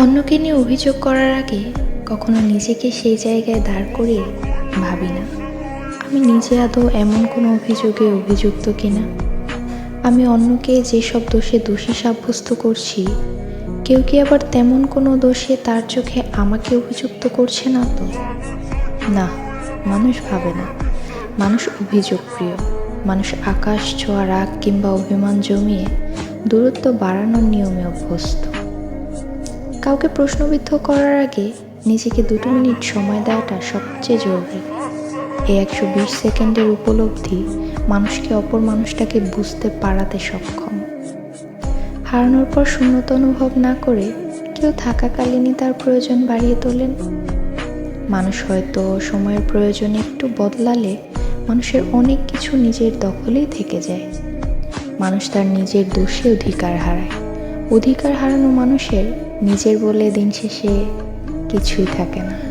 অন্যকে নিয়ে অভিযোগ করার আগে কখনো নিজেকে সেই জায়গায় দাঁড় করিয়ে ভাবি না। আমি নিজে আদৌ এমন কোনো অভিযোগে অভিযুক্ত কিনা? আমি অন্যকে যেসব দোষে দোষী সাব্যস্ত করছি, কেউ কি আবার তেমন কোনো দোষে তার চোখে আমাকে অভিযুক্ত করছে না তো? না, মানুষ ভাবে না। মানুষ অভিযোগ প্রিয়। মানুষ আকাশ, ছোঁয়া, রাগ কিংবা অভিমান জমিয়ে দূরত্ব বাড়ানোর নিয়মে অভ্যস্ত। কাউকে প্রশ্নবিদ্ধ করার আগে নিজেকে দুটো মিনিট সময় দেওয়াটা সবচেয়ে জরুরি। এই একশো বিশ সেকেন্ডের উপলব্ধি মানুষকে অপর মানুষটাকে বুঝতে পারাতে সক্ষম। হারানোর পর শূন্যতা অনুভব না করে কেউ থাকাকালীনই তার প্রয়োজন বাড়িয়ে তোলেন। মানুষ হয়তো সময়ের প্রয়োজনে একটু বদলালে মানুষের অনেক কিছু নিজের দখলেই থেকে যায়। মানুষ তার নিজের দোষে অধিকার হারায়। অধিকার হারানো মানুষের নিজের বলে দিন শেষে কিছুই থাকে না।